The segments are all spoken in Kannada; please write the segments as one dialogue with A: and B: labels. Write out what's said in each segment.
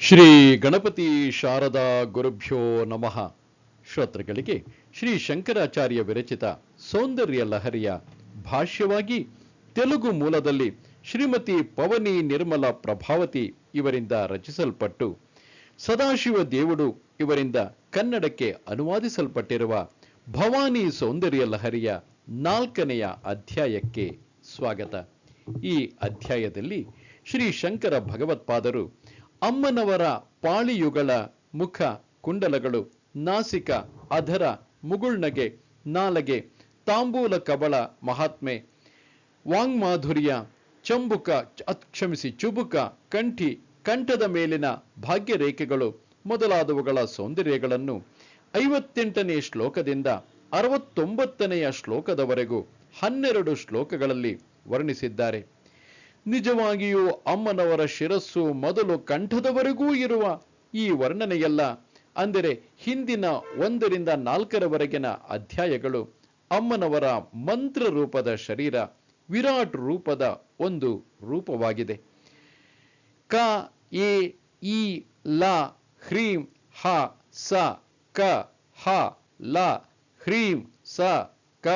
A: ಶ್ರೀ ಗಣಪತಿ ಶಾರದಾ ಗುರುಭ್ಯೋ ನಮಃ. ಶ್ರೋತೃಗಳಿಗೆ ಶ್ರೀ ಶಂಕರಾಚಾರ್ಯ ವಿರಚಿತ ಸೌಂದರ್ಯ ಲಹರಿಯ ಭಾಷ್ಯವಾಗಿ ತೆಲುಗು ಮೂಲದಲ್ಲಿ ಶ್ರೀಮತಿ ಪವನಿ ನಿರ್ಮಲ ಪ್ರಭಾವತಿ ಇವರಿಂದ ರಚಿಸಲ್ಪಟ್ಟು, ಸದಾಶಿವ ದೇವುಡು ಇವರಿಂದ ಕನ್ನಡಕ್ಕೆ ಅನುವಾದಿಸಲ್ಪಟ್ಟಿರುವ ಭವಾನಿ ಸೌಂದರ್ಯ ಲಹರಿಯ ನಾಲ್ಕನೆಯ ಅಧ್ಯಾಯಕ್ಕೆ ಸ್ವಾಗತ. ಈ ಅಧ್ಯಾಯದಲ್ಲಿ ಶ್ರೀ ಶಂಕರ ಭಗವತ್ಪಾದರು ಅಮ್ಮನವರ ಪಾಳಿಯುಗಳ ಮುಖ ಕುಂಡಲಗಳು, ನಾಸಿಕ ಅಧರ ಮುಗುಳ್ನಗೆ, ನಾಲಗೆ, ತಾಂಬೂಲ ಕಬಳ ಮಹಾತ್ಮೆ, ವಾಂಗ್ಮಾಧುರ್ಯ, ಚಂಬುಕ ಕ್ಷಮಿಸಿ, ಚುಬುಕ, ಕಂಠಿ, ಕಂಠದ ಮೇಲಿನ ಭಾಗ್ಯ ರೇಖೆಗಳು ಮೊದಲಾದವುಗಳ ಸೌಂದರ್ಯಗಳನ್ನು ಐವತ್ತೆಂಟನೇ ಶ್ಲೋಕದಿಂದ ಅರವತ್ತೊಂಬತ್ತನೆಯ ಶ್ಲೋಕದವರೆಗೂ ಹನ್ನೆರಡು ಶ್ಲೋಕಗಳಲ್ಲಿ ವರ್ಣಿಸಿದ್ದಾರೆ. ನಿಜವಾಗಿಯೂ ಅಮ್ಮನವರ ಶಿರಸ್ಸು ಮೊದಲು ಕಂಠದವರೆಗೂ ಇರುವ ಈ ವರ್ಣನೆಯಲ್ಲ. ಅಂದರೆ ಹಿಂದಿನ ಒಂದರಿಂದ ನಾಲ್ಕರವರೆಗಿನ ಅಧ್ಯಾಯಗಳು ಅಮ್ಮನವರ ಮಂತ್ರ ರೂಪದ ಶರೀರ, ವಿರಾಟ್ ರೂಪದ ಒಂದು ರೂಪವಾಗಿದೆ. ಕ, ಎ, ಇ, ಲ, ಹ್ರೀಂ, ಹ, ಸ, ಕ, ಹ, ಲ, ಹ್ರೀಂ, ಸ, ಕ,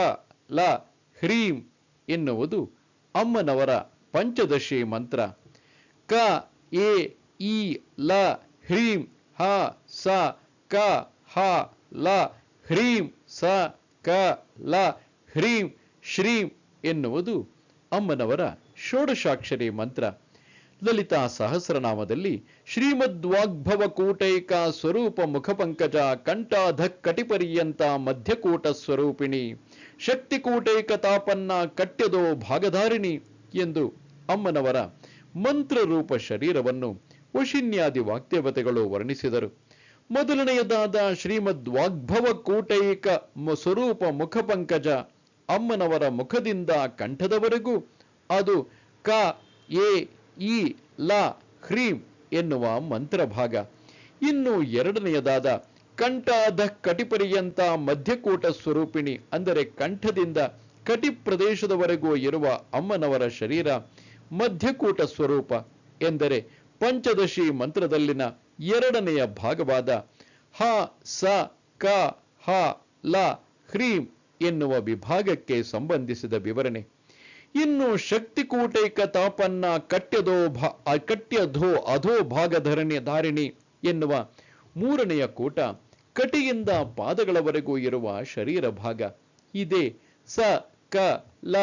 A: ಲ, ಹ್ರೀಂ ಎನ್ನುವುದು ಅಮ್ಮನವರ ಪಂಚದಶಿ ಮಂತ್ರ. ಕ, ಎ, ಇ, ಲ, ಹ್ರೀಂ, ಹ, ಸ, ಕ, ಹ, ಲ, ಹ್ರೀಂ, ಸ, ಕ, ಲ, ಹ್ರೀಂ, ಶ್ರೀಂ ಎನ್ನುವುದು ಅಮ್ಮನವರ ಷೋಡಶಾಕ್ಷರಿ ಮಂತ್ರ. ಲಲಿತಾ ಸಹಸ್ರನಾಮದಲ್ಲಿ ಶ್ರೀಮದ್ವಾಗ್ಭವ ಕೂಟೈಕ ಸ್ವರೂಪ ಮುಖಪಂಕಜ ಕಂಠಾಧ ಕಟಿಪರ್ಯಂತ ಮಧ್ಯಕೂಟ ಸ್ವರೂಪಿಣಿ. ಶಕ್ತಿಕೂಟೈಕ ತಾಪನ್ನ ಕಟ್ಯದೋ ಭಾಗಧಾರಿಣಿ ಎಂದು ಅಮ್ಮನವರ ಮಂತ್ರರೂಪ ಶರೀರವನ್ನು ವಶಿನ್ಯಾದಿ ವಾಕ್ಯವತೆಗಳು ವರ್ಣಿಸಿದರು. ಮೊದಲನೆಯದಾದ ಶ್ರೀಮದ್ ವಾಗ್ಭವ ಕೂಟೈಕ ಸ್ವರೂಪ ಮುಖಪಂಕಜ ಅಮ್ಮನವರ ಮುಖದಿಂದ ಕಂಠದವರೆಗೂ ಅದು ಕ, ಎ, ಇ, ಲ, ಹ್ರೀಂ ಎನ್ನುವ ಮಂತ್ರ ಭಾಗ ಇನ್ನು ಎರಡನೆಯದಾದ ಕಂಠಾಧ ಕಟಿಪರಿಯಂತ ಮಧ್ಯಕೂಟ ಸ್ವರೂಪಿಣಿ, ಅಂದರೆ ಕಂಠದಿಂದ ಕಟಿ ಪ್ರದೇಶದವರೆಗೂ ಇರುವ ಅಮ್ಮನವರ ಶರೀರ ಮಧ್ಯಕೂಟ ಸ್ವರೂಪ ಎಂದರೆ ಪಂಚದಶಿ ಮಂತ್ರದಲ್ಲಿನ ಎರಡನೆಯ ಭಾಗವಾದ ಹ, ಸ, ಕ, ಹ, ಲ, ಹ್ರೀಂ ಎನ್ನುವ ವಿಭಾಗಕ್ಕೆ ಸಂಬಂಧಿಸಿದ ವಿವರಣೆ. ಇನ್ನು ಶಕ್ತಿಕೂಟೈಕ ತಾಪನ್ನ ಕಟ್ಯದೋ ಭಾ ಕಟ್ಯಧೋ ಅಧೋ ಭಾಗಧರಣಿ ಧಾರಿಣಿ ಎನ್ನುವ ಮೂರನೆಯ ಕೂಟ ಕಟಿಯಿಂದ ಪಾದಗಳವರೆಗೂ ಇರುವ ಶರೀರ ಭಾಗ. ಇದೇ ಸ, ಕ, ಲ,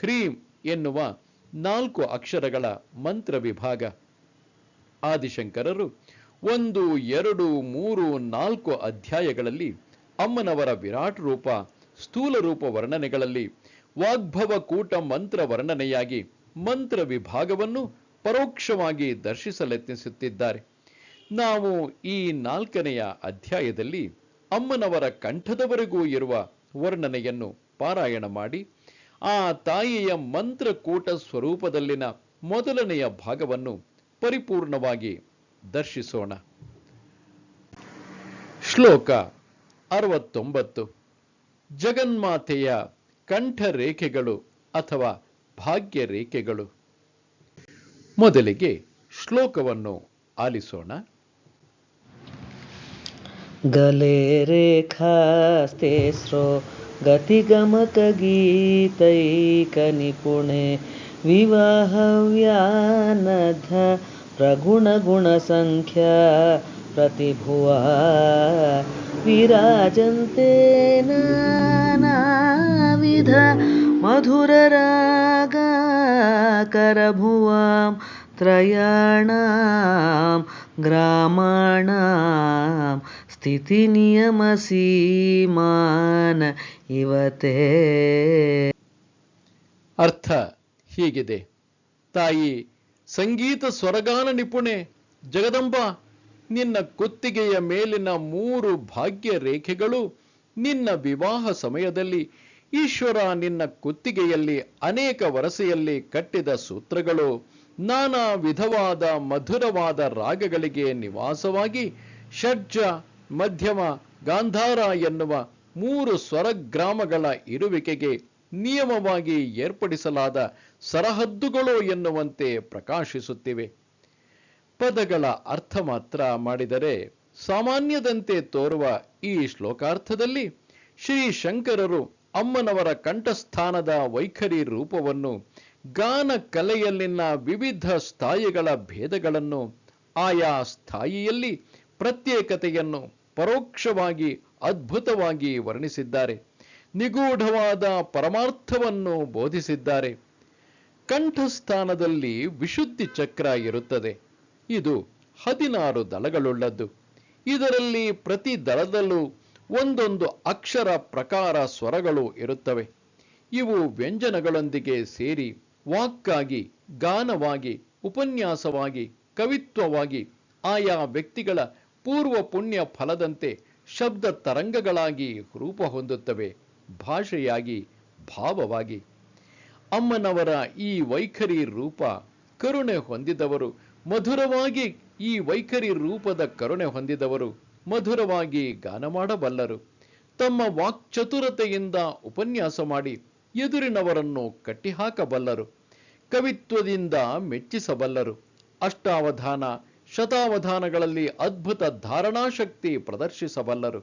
A: ಹ್ರೀಂ ಎನ್ನುವ ನಾಲ್ಕು ಅಕ್ಷರಗಳ ಮಂತ್ರ ವಿಭಾಗ. ಆದಿಶಂಕರರು ಒಂದು, ಎರಡು, ಮೂರು, ನಾಲ್ಕು ಅಧ್ಯಾಯಗಳಲ್ಲಿ ಅಮ್ಮನವರ ವಿರಾಟ್ ರೂಪ, ಸ್ಥೂಲ ರೂಪ ವರ್ಣನೆಗಳಲ್ಲಿ ವಾಗ್ಭವ ಕೂಟ ಮಂತ್ರ ವರ್ಣನೆಯಾಗಿ ಮಂತ್ರ ವಿಭಾಗವನ್ನು ಪರೋಕ್ಷವಾಗಿ ದರ್ಶಿಸಲೆತ್ನಿಸುತ್ತಿದ್ದಾರೆ. ನಾವು ಈ ನಾಲ್ಕನೆಯ ಅಧ್ಯಾಯದಲ್ಲಿ ಅಮ್ಮನವರ ಕಂಠದವರೆಗೂ ಇರುವ ವರ್ಣನೆಯನ್ನು ಪಾರಾಯಣ ಮಾಡಿ ಆ ತಾಯಿಯ ಮಂತ್ರಕೂಟ ಸ್ವರೂಪದಲ್ಲಿನ ಮೊದಲನೆಯ ಭಾಗವನ್ನು ಪರಿಪೂರ್ಣವಾಗಿ ದರ್ಶಿಸೋಣ. ಶ್ಲೋಕ ಅರವತ್ತೊಂಬತ್ತು. ಜಗನ್ಮಾತೆಯ ಕಂಠರೇಖೆಗಳು ಅಥವಾ ಭಾಗ್ಯ ರೇಖೆಗಳು ಮೊದಲಿಗೆ ಶ್ಲೋಕವನ್ನು ಆಲಿಸೋಣ.
B: ಗಲೇ ರೇಖಾಸ್ತೆ गतिगमकगीतैकनिपुणे विवाहव्यानध प्रगुणगुणसङ्ख्या प्रतिभुवा विराजन्ते नानाविध मधुररागाकरभुवां त्रयाणां ग्रामाणां स्थितिनियमसीमान् ಇವತೇ
A: ಅರ್ಥ ಹೀಗಿದೆ. ತಾಯಿ, ಸಂಗೀತ ಸ್ವರಗಾನ ನಿಪುಣೆ, ಜಗದಂಬ, ನಿನ್ನ ಕುತ್ತಿಗೆಯ ಮೇಲಿನ ಮೂರು ಭಾಗ್ಯ ರೇಖೆಗಳು ನಿನ್ನ ವಿವಾಹ ಸಮಯದಲ್ಲಿ ಈಶ್ವರ ನಿನ್ನ ಕುತ್ತಿಗೆಯಲ್ಲಿ ಅನೇಕ ವರಸೆಯಲ್ಲಿ ಕಟ್ಟಿದ ಸೂತ್ರಗಳು ನಾನಾ ವಿಧವಾದ ಮಧುರವಾದ ರಾಗಗಳಿಗೆ ನಿವಾಸವಾಗಿ ಷಡ್ಜ, ಮಧ್ಯಮ, ಗಾಂಧಾರ ಎನ್ನುವ ಮೂರು ಸ್ವರಗ್ರಾಮಗಳ ಇರುವಿಕೆಗೆ ನಿಯಮವಾಗಿ ಏರ್ಪಡಿಸಲಾದ ಸರಹದ್ದುಗಳು ಎನ್ನುವಂತೆ ಪ್ರಕಾಶಿಸುತ್ತಿವೆ. ಪದಗಳ ಅರ್ಥ ಮಾತ್ರ ಮಾಡಿದರೆ ಸಾಮಾನ್ಯದಂತೆ ತೋರುವ ಈ ಶ್ಲೋಕಾರ್ಥದಲ್ಲಿ ಶ್ರೀ ಶಂಕರರು ಅಮ್ಮನವರ ಕಂಠಸ್ಥಾನದ ವೈಖರಿ ರೂಪವನ್ನು ಗಾನ ಕಲೆಯಲ್ಲಿನ ವಿವಿಧ ಸ್ಥಾಯಿಗಳ ಭೇದಗಳನ್ನು ಆಯಾ ಸ್ಥಾಯಿಯಲ್ಲಿ ಪ್ರತ್ಯೇಕತೆಯನ್ನು ಪರೋಕ್ಷವಾಗಿ ಅದ್ಭುತವಾಗಿ ವರ್ಣಿಸಿದ್ದಾರೆ. ನಿಗೂಢವಾದ ಪರಮಾರ್ಥವನ್ನು ಬೋಧಿಸಿದ್ದಾರೆ. ಕಂಠಸ್ಥಾನದಲ್ಲಿ ವಿಶುದ್ಧಿ ಚಕ್ರ ಇರುತ್ತದೆ. ಇದು ಹದಿನಾರು ದಳಗಳುಳ್ಳದ್ದು. ಇದರಲ್ಲಿ ಪ್ರತಿ ದಳದಲ್ಲೂ ಒಂದೊಂದು ಅಕ್ಷರ ಪ್ರಕಾರ ಸ್ವರಗಳು ಇರುತ್ತವೆ. ಇವು ವ್ಯಂಜನಗಳೊಂದಿಗೆ ಸೇರಿ ವಾಕ್ಕಾಗಿ, ಗಾನವಾಗಿ, ಉಪನ್ಯಾಸವಾಗಿ, ಕವಿತ್ವವಾಗಿ ಆಯಾ ವ್ಯಕ್ತಿಗಳ ಪೂರ್ವ ಪುಣ್ಯ ಫಲದಂತೆ ಶಬ್ದ ತರಂಗಗಳಾಗಿ ರೂಪ ಹೊಂದುತ್ತವೆ, ಭಾಷೆಯಾಗಿ, ಭಾವವಾಗಿ. ಅಮ್ಮನವರ ಈ ವೈಖರಿ ರೂಪ ಕರುಣೆ ಹೊಂದಿದವರು, ಮಧುರವಾಗಿ ಈ ವೈಖರಿ ರೂಪದ ಕರುಣೆ ಹೊಂದಿದವರು, ಮಧುರವಾಗಿ ಗಾನ ಮಾಡಬಲ್ಲರು. ತಮ್ಮ ವಾಕ್ಚತುರತೆಯಿಂದ ಉಪನ್ಯಾಸ ಮಾಡಿ ಎದುರಿನವರನ್ನು ಕಟ್ಟಿಹಾಕಬಲ್ಲರು. ಕವಿತ್ವದಿಂದ ಮೆಚ್ಚಿಸಬಲ್ಲರು. ಅಷ್ಟಾವಧಾನ ಶತಾವಧಾನಗಳಲ್ಲಿ ಅದ್ಭುತ ಧಾರಣಾಶಕ್ತಿ ಪ್ರದರ್ಶಿಸಬಲ್ಲರು.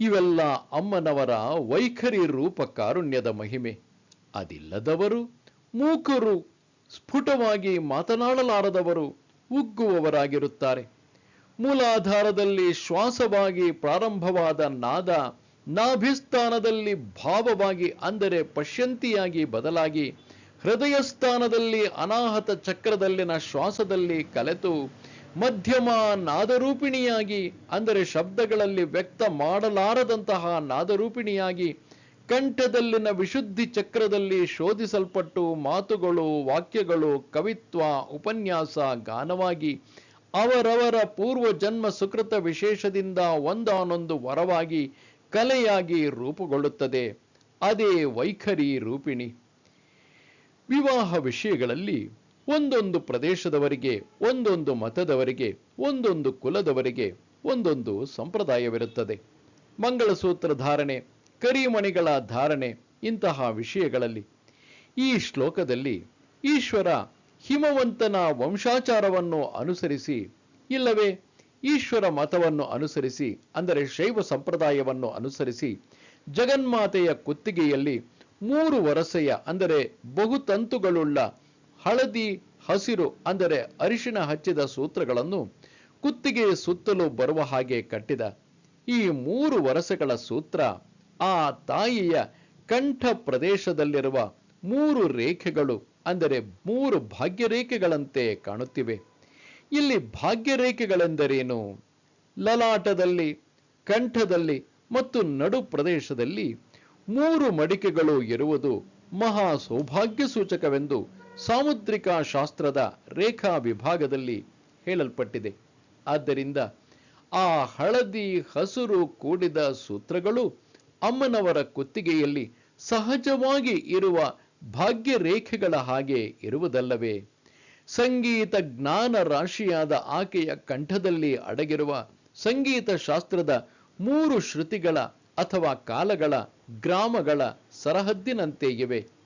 A: ಇವೆಲ್ಲ ಅಮ್ಮನವರ ವೈಖರಿ ರೂಪ ಕಾರುಣ್ಯದ ಮಹಿಮೆ. ಅದಿಲ್ಲದವರು, ಮೂಕರು, ಸ್ಫುಟವಾಗಿ ಮಾತನಾಡಲಾರದವರು ಉಗ್ಗುವವರಾಗಿರುತ್ತಾರೆ. ಮೂಲಾಧಾರದಲ್ಲಿ ಶ್ವಾಸವಾಗಿ ಪ್ರಾರಂಭವಾದ ನಾದ, ನಾಭಿಸ್ಥಾನದಲ್ಲಿ ಭಾವವಾಗಿ ಅಂದರೆ ಪಶ್ಯಂತಿಯಾಗಿ ಬದಲಾಗಿ ಹೃದಯ ಸ್ಥಾನದಲ್ಲಿ ಅನಾಹತ ಚಕ್ರದಲ್ಲಿನ ಶ್ವಾಸದಲ್ಲಿ ಕಲೆತು ಮಧ್ಯಮ ನಾದರೂಪಿಣಿಯಾಗಿ ಅಂದರೆ ಶಬ್ದಗಳಲ್ಲಿ ವ್ಯಕ್ತ ಮಾಡಲಾರದಂತಹ ನಾದರೂಪಿಣಿಯಾಗಿ, ಕಂಠದಲ್ಲಿನ ವಿಶುದ್ಧಿ ಚಕ್ರದಲ್ಲಿ ಶೋಧಿಸಲ್ಪಟ್ಟು ಮಾತುಗಳು, ವಾಕ್ಯಗಳು, ಕವಿತ್ವ, ಉಪನ್ಯಾಸ, ಗಾನವಾಗಿ, ಅವರವರ ಪೂರ್ವ ಜನ್ಮ ಸುಕೃತ ವಿಶೇಷದಿಂದ ಒಂದಾನೊಂದು ವರವಾಗಿ, ಕಲೆಯಾಗಿ ರೂಪುಗೊಳ್ಳುತ್ತದೆ. ಅದೇ ವೈಖರಿ ರೂಪಿಣಿ. ವಿವಾಹ ವಿಷಯಗಳಲ್ಲಿ ಒಂದೊಂದು ಪ್ರದೇಶದವರಿಗೆ, ಒಂದೊಂದು ಮತದವರಿಗೆ, ಒಂದೊಂದು ಕುಲದವರಿಗೆ, ಒಂದೊಂದು ಸಂಪ್ರದಾಯವಿರುತ್ತದೆ. ಮಂಗಳಸೂತ್ರ ಧಾರಣೆ, ಕರಿಮಣಿಗಳ ಧಾರಣೆ ಇಂತಹ ವಿಷಯಗಳಲ್ಲಿ. ಈ ಶ್ಲೋಕದಲ್ಲಿ ಈಶ್ವರ ಹಿಮವಂತನ ವಂಶಾಚಾರವನ್ನು ಅನುಸರಿಸಿ, ಇಲ್ಲವೇ ಈಶ್ವರ ಮತವನ್ನು ಅನುಸರಿಸಿ, ಅಂದರೆ ಶೈವ ಸಂಪ್ರದಾಯವನ್ನು ಅನುಸರಿಸಿ, ಜಗನ್ಮಾತೆಯ ಕುತ್ತಿಗೆಯಲ್ಲಿ ಮೂರು ವರಸೆಯ, ಅಂದರೆ ಬಹುತಂತುಗಳುಳ್ಳ ಹಳದಿ ಹಸಿರು ಅಂದರೆ ಅರಿಶಿನ ಹಚ್ಚಿದ ಸೂತ್ರಗಳನ್ನು ಕುತ್ತಿಗೆ ಸುತ್ತಲೂ ಬರುವ ಹಾಗೆ ಕಟ್ಟಿದ. ಈ ಮೂರು ವರಸೆಗಳ ಸೂತ್ರ ಆ ತಾಯಿಯ ಕಂಠ ಪ್ರದೇಶದಲ್ಲಿರುವ ಮೂರು ರೇಖೆಗಳು ಅಂದರೆ ಮೂರು ಭಾಗ್ಯರೇಖೆಗಳಂತೆ ಕಾಣುತ್ತಿವೆ. ಇಲ್ಲಿ ಭಾಗ್ಯರೇಖೆಗಳೆಂದರೇನು? ಲಲಾಟದಲ್ಲಿ, ಕಂಠದಲ್ಲಿ ಮತ್ತು ನಡು ಪ್ರದೇಶದಲ್ಲಿ ಮೂರು ಮಡಿಕೆಗಳು ಇರುವುದು ಮಹಾ ಸೌಭಾಗ್ಯ ಸೂಚಕವೆಂದು ಸಾಮುದ್ರಿಕ ಶಾಸ್ತ್ರದ ರೇಖಾ ವಿಭಾಗದಲ್ಲಿ ಹೇಳಲ್ಪಟ್ಟಿದೆ. ಆದ್ದರಿಂದ ಆ ಹಳದಿ ಹಸುರು ಕೂಡಿದ ಸೂತ್ರಗಳು ಅಮ್ಮನವರ ಕುತ್ತಿಗೆಯಲ್ಲಿ ಸಹಜವಾಗಿ ಇರುವ ಭಾಗ್ಯ ರೇಖೆಗಳ ಹಾಗೆ ಇರುವುದಲ್ಲವೇ? ಸಂಗೀತ ಜ್ಞಾನ ರಾಶಿಯಾದ ಆಕೆಯ ಕಂಠದಲ್ಲಿ ಅಡಗಿರುವ ಸಂಗೀತ ಶಾಸ್ತ್ರದ ಮೂರು ಶ್ರುತಿಗಳ ಅಥವಾ ಕಾಲಗಳ ಗ್ರಾಮಗಳ ಸರಹದ್ದಿನಂತೆ ಇವೆ.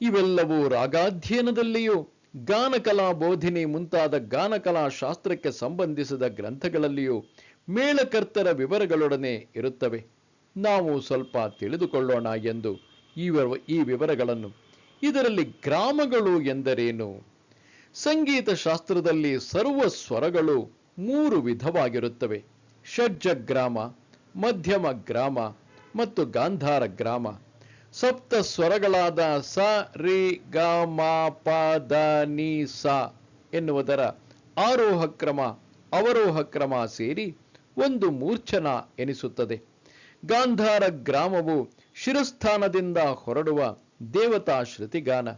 A: ಇವೆಲ್ಲವೂ ರಾಗಾಧ್ಯಯನದಲ್ಲಿಯೂ ಗಾನಕಲಾ ಬೋಧಿನಿ ಮುಂತಾದ ಗಾನಕಲಾ ಶಾಸ್ತ್ರಕ್ಕೆ ಸಂಬಂಧಿಸಿದ ಗ್ರಂಥಗಳಲ್ಲಿಯೂ ಮೇಳಕರ್ತರ ವಿವರಗಳೊಡನೆ ಇರುತ್ತವೆ. ನಾವು ಸ್ವಲ್ಪ ತಿಳಿದುಕೊಳ್ಳೋಣ ಎಂದು ಈ ವಿವರಗಳನ್ನು. ಇದರಲ್ಲಿ ಗ್ರಾಮಗಳು ಎಂದರೇನು? ಸಂಗೀತ ಶಾಸ್ತ್ರದಲ್ಲಿ ಸರ್ವ ಸ್ವರಗಳು ಮೂರು ವಿಧವಾಗಿರುತ್ತವೆ. ಷಡ್ಜ ಗ್ರಾಮ ಮಧ್ಯಮ ಗ್ರಾಮ ಮತ್ತು ಗಾಂಧಾರ ಗ್ರಾಮ. ಸಪ್ತ ಸ್ವರಗಳಾದ ಸ, ರಿ, ಗ, ಮ, ಪ, ದ, ನಿ, ಸ ಎನ್ನುವುದರ ಆರೋಹ ಕ್ರಮ, ಅವರೋಹ ಕ್ರಮ ಸೇರಿ ಒಂದು ಮೂರ್ಛನ ಎನಿಸುತ್ತದೆ. ಗಾಂಧಾರ ಗ್ರಾಮವು ಶಿರಸ್ಥಾನದಿಂದ ಹೊರಡುವ ದೇವತಾ ಶ್ರುತಿಗಾನ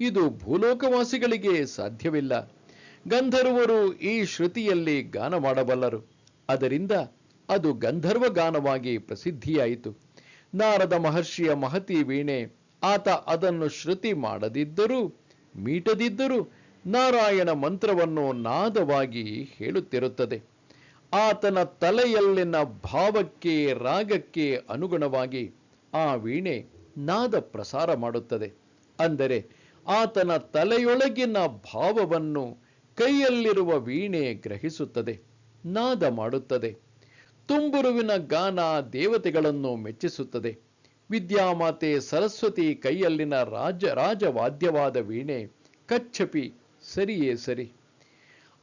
A: ಇದು ಭೂಲೋಕವಾಸಿಗಳಿಗೆ ಸಾಧ್ಯವಿಲ್ಲ. ಗಂಧರ್ವರು ಈ ಶ್ರುತಿಯಲ್ಲಿ ಗಾನ ಮಾಡಬಲ್ಲರು. ಅದರಿಂದ ಅದು ಗಂಧರ್ವ ಗಾನವಾಗಿ ಪ್ರಸಿದ್ಧಿಯಾಯಿತು. ನಾರದ ಮಹರ್ಷಿಯ ಮಹತಿ ವೀಣೆ. ಆತ ಅದನ್ನು ಶ್ರುತಿ ಮಾಡದಿದ್ದರೂ, ಮೀಟದಿದ್ದರೂ ನಾರಾಯಣ ಮಂತ್ರವನ್ನು ನಾದವಾಗಿ ಹೇಳುತ್ತಿರುತ್ತದೆ. ಆತನ ತಲೆಯಲ್ಲಿನ ಭಾವಕ್ಕೆ, ರಾಗಕ್ಕೆ ಅನುಗುಣವಾಗಿ ಆ ವೀಣೆ ನಾದ ಪ್ರಸಾರ ಮಾಡುತ್ತದೆ. ಅಂದರೆ, ಆತನ ತಲೆಯೊಳಗಿನ ಭಾವವನ್ನು ಕೈಯಲ್ಲಿರುವ ವೀಣೆ ಗ್ರಹಿಸುತ್ತದೆ, ನಾದ ಮಾಡುತ್ತದೆ. ತುಂಬುರುವಿನ ಗಾನ ದೇವತೆಗಳನ್ನು ಮೆಚ್ಚಿಸುತ್ತದೆ. ವಿದ್ಯಾಮಾತೆ ಸರಸ್ವತಿ ಕೈಯಲ್ಲಿನ ರಾಜ ರಾಜವಾದ್ಯವಾದ ವೀಣೆ, ಕಚ್ಚಪಿ, ಸರಿಯೇ ಸರಿ.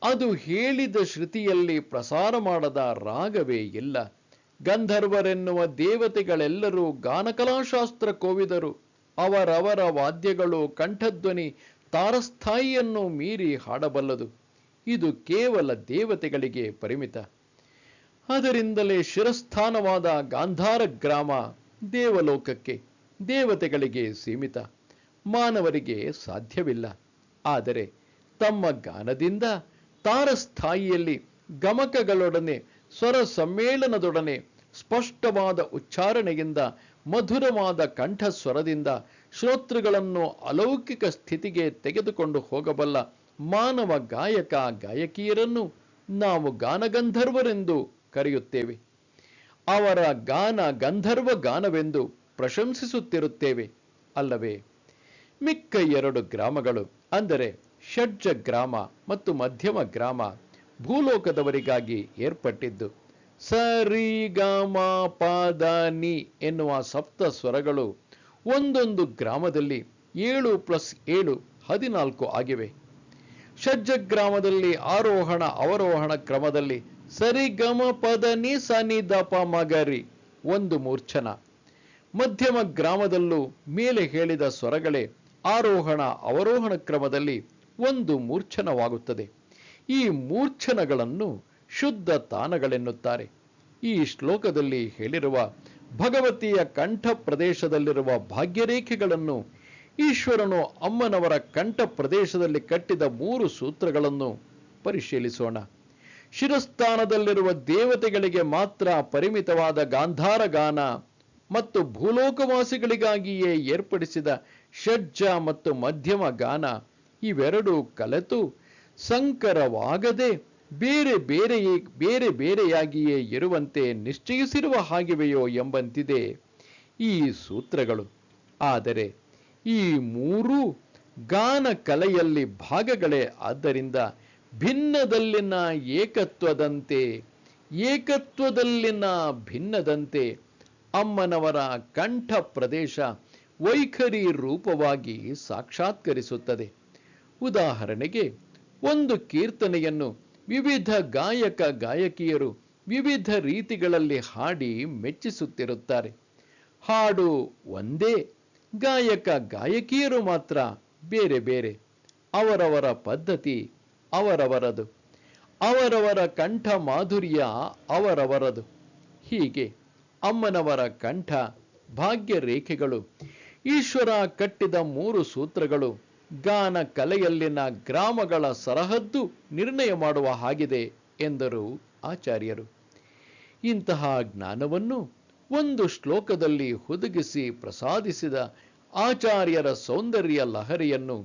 A: ಅದು ಹೇಳಿದ ಶ್ರುತಿಯಲ್ಲಿ ಪ್ರಸಾರ ಮಾಡದ ರಾಗವೇ ಇಲ್ಲ. ಗಂಧರ್ವರೆನ್ನುವ ದೇವತೆಗಳೆಲ್ಲರೂ ಗಾನಕಲಾಶಾಸ್ತ್ರ ಕೋವಿದರು. ಅವರವರ ವಾದ್ಯಗಳು ಕಂಠಧ್ವನಿ, ತಾರಸ್ಥಾಯಿಯನ್ನು ಮೀರಿ ಹಾಡಬಲ್ಲದು. ಇದು ಕೇವಲ ದೇವತೆಗಳಿಗೆ ಪರಿಮಿತ. ಅದರಿಂದಲೇ ಶಿರಸ್ಥಾನವಾದ ಗಾಂಧಾರ ಗ್ರಾಮ ದೇವಲೋಕಕ್ಕೆ ದೇವತೆಗಳಿಗೆ ಸೀಮಿತ. ಮಾನವರಿಗೆ ಸಾಧ್ಯವಿಲ್ಲ. ಆದರೆ ತಮ್ಮ ಗಾನದಿಂದ ತಾರಸ್ಥಾಯಿಯಲ್ಲಿ ಗಮಕಗಳೊಡನೆ ಸ್ವರ ಸಮ್ಮೇಳನದೊಡನೆ ಸ್ಪಷ್ಟವಾದ ಉಚ್ಚಾರಣೆಯಿಂದ ಮಧುರವಾದ ಕಂಠಸ್ವರದಿಂದ ಶ್ರೋತೃಗಳನ್ನು ಅಲೌಕಿಕ ಸ್ಥಿತಿಗೆ ತೆಗೆದುಕೊಂಡು ಹೋಗಬಲ್ಲ ಮಾನವ ಗಾಯಕ ಗಾಯಕಿಯರನ್ನು ನಾವು ಗಾನಗಂಧರ್ವರೆಂದು ಕರೆಯುತ್ತೇವೆ. ಅವರ ಗಾನ ಗಂಧರ್ವ ಗಾನವೆಂದು ಪ್ರಶಂಸಿಸುತ್ತಿರುತ್ತೇವೆ ಅಲ್ಲವೇ? ಮಿಕ್ಕ ಎರಡು ಗ್ರಾಮಗಳು, ಅಂದರೆ ಷಡ್ಜ ಗ್ರಾಮ ಮತ್ತು ಮಧ್ಯಮ ಗ್ರಾಮ, ಭೂಲೋಕದವರಿಗಾಗಿ ಏರ್ಪಟ್ಟಿದ್ದು. ಸರಿ ಗಾಮ ಪಾದಾನಿ ಎನ್ನುವ ಸಪ್ತ ಸ್ವರಗಳು ಒಂದೊಂದು ಗ್ರಾಮದಲ್ಲಿ ಏಳು ಪ್ಲಸ್ ಏಳು ಹದಿನಾಲ್ಕು ಆಗಿವೆ. ಷಡ್ಜ ಗ್ರಾಮದಲ್ಲಿ ಆರೋಹಣ, ಅವರೋಹಣ ಕ್ರಮದಲ್ಲಿ ಸರಿಗಮ ಪದ ನಿ ಸನಿ ದಪ ಮಗರಿ ಒಂದು ಮೂರ್ಛನ. ಮಧ್ಯಮ ಗ್ರಾಮದಲ್ಲೂ ಮೇಲೆ ಹೇಳಿದ ಸ್ವರಗಳೇ ಆರೋಹಣ ಅವರೋಹಣ ಕ್ರಮದಲ್ಲಿ ಒಂದು ಮೂರ್ಛನವಾಗುತ್ತದೆ. ಈ ಮೂರ್ಛನಗಳನ್ನು ಶುದ್ಧ ತಾನಗಳೆನ್ನುತ್ತಾರೆ. ಈ ಶ್ಲೋಕದಲ್ಲಿ ಹೇಳಿರುವ ಭಗವತಿಯ ಕಂಠ ಪ್ರದೇಶದಲ್ಲಿರುವ ಭಾಗ್ಯರೇಖೆಗಳನ್ನು ಈಶ್ವರನು ಅಮ್ಮನವರ ಕಂಠ ಪ್ರದೇಶದಲ್ಲಿ ಕಟ್ಟಿದ ಮೂರು ಸೂತ್ರಗಳನ್ನು ಪರಿಶೀಲಿಸೋಣ. ಶಿರಸ್ಥಾನದಲ್ಲಿರುವ ದೇವತೆಗಳಿಗೆ ಮಾತ್ರ ಪರಿಮಿತವಾದ ಗಾಂಧಾರ ಗಾನ ಮತ್ತು ಭೂಲೋಕವಾಸಿಗಳಿಗಾಗಿಯೇ ಏರ್ಪಡಿಸಿದ ಷಡ್ಜ ಮತ್ತು ಮಧ್ಯಮ ಗಾನ ಇವೆರಡೂ ಕಲೆತು ಸಂಕರವಾಗದೆ ಬೇರೆ ಬೇರೆಯೇ ಬೇರೆ ಬೇರೆಯಾಗಿಯೇ ಇರುವಂತೆ ನಿಶ್ಚಯಿಸಿರುವ ಹಾಗಿವೆಯೋ ಎಂಬಂತಿದೆ ಈ ಸೂತ್ರಗಳು. ಆದರೆ ಈ ಮೂರೂ ಗಾನ ಕಲೆಯಲ್ಲಿ ಭಾಗಗಳೇ ಆದ್ದರಿಂದ ಭಿನ್ನದಲ್ಲಿನ ಏಕತ್ವದಂತೆ, ಏಕತ್ವದಲ್ಲಿನ ಭಿನ್ನದಂತೆ ಅಮ್ಮನವರ ಕಂಠ ಪ್ರದೇಶ ವೈಖರಿ ರೂಪವಾಗಿ ಸಾಕ್ಷಾತ್ಕರಿಸುತ್ತದೆ. ಉದಾಹರಣೆಗೆ, ಒಂದು ಕೀರ್ತನೆಯನ್ನು ವಿವಿಧ ಗಾಯಕ ಗಾಯಕಿಯರು ವಿವಿಧ ರೀತಿಗಳಲ್ಲಿ ಹಾಡಿ ಮೆಚ್ಚಿಸುತ್ತಿರುತ್ತಾರೆ. ಹಾಡು ಒಂದೇ, ಗಾಯಕ ಗಾಯಕಿಯರು ಮಾತ್ರ ಬೇರೆ ಬೇರೆ, ಅವರವರ ಪದ್ಧತಿ ಅವರವರದು. ಅವರವರ ಕಂಠ ಮಾಧುರ್ಯ ಅವರವರದು. ಹೀಗೆ ಅಮ್ಮನವರ ಕಂಠ ಭಾಗ್ಯ ರೇಖೆಗಳು ಈಶ್ವರ ಕಟ್ಟಿದ ಮೂರು ಸೂತ್ರಗಳು, ಗಾನ ಕಲೆಯಲ್ಲಿನ ಗ್ರಾಮಗಳ ಸರಹದ್ದು ನಿರ್ಣಯ ಮಾಡುವ ಹಾಗಿದೆ ಎಂದರು ಆಚಾರ್ಯರು. ಇಂತಹ ಜ್ಞಾನವನ್ನು ಒಂದು ಶ್ಲೋಕದಲ್ಲಿ ಹುದುಗಿಸಿ ಪ್ರಸಾದಿಸಿದ ಆಚಾರ್ಯರ ಸೌಂದರ್ಯ ಲಹರಿಯನ್ನು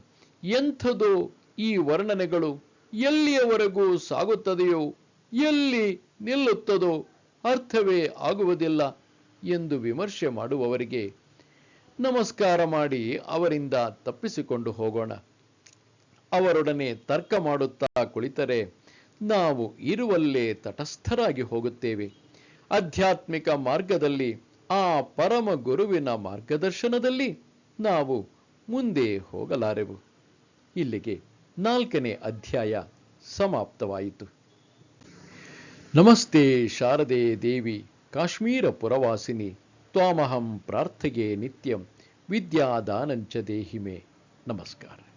A: ಎಂಥದೋ ಈ ವರ್ಣನೆಗಳು ಎಲ್ಲಿಯವರೆಗೂ ಸಾಗುತ್ತದೆಯೋ, ಎಲ್ಲಿ ನಿಲ್ಲುತ್ತದೋ ಅರ್ಥವೇ ಆಗುವುದಿಲ್ಲ ಎಂದು ವಿಮರ್ಶೆ ಮಾಡುವವರಿಗೆ ನಮಸ್ಕಾರ ಮಾಡಿ ಅವರಿಂದ ತಪ್ಪಿಸಿಕೊಂಡು ಹೋಗೋಣ. ಅವರೊಡನೆ ತರ್ಕ ಮಾಡುತ್ತಾ ಕುಳಿತರೆ ನಾವು ಇರುವಲ್ಲೇ ತಟಸ್ಥರಾಗಿ ಹೋಗುತ್ತೇವೆ. ಆಧ್ಯಾತ್ಮಿಕ ಮಾರ್ಗದಲ್ಲಿ, ಆ ಪರಮ ಗುರುವಿನ ಮಾರ್ಗದರ್ಶನದಲ್ಲಿ ನಾವು ಮುಂದೆ ಹೋಗಲಾರೆವು. ಇಲ್ಲಿಗೆ ನಾಲ್ಕನೇ ಅಧ್ಯಾಯ ಸಮಾಪ್ತವಾಯಿತು. ನಮಸ್ತೆ ಶಾರದೆ ದೇವಿ ಕಾಶ್ಮೀರ ಪುರವಾಸಿನಿ ತ್ವಾಮಹಂ ಪ್ರಾರ್ಥೆಗೆ ನಿತ್ಯಂ ವಿದ್ಯಾದಾನಂಚ ದೇಹಿಮೆ. ನಮಸ್ಕಾರ.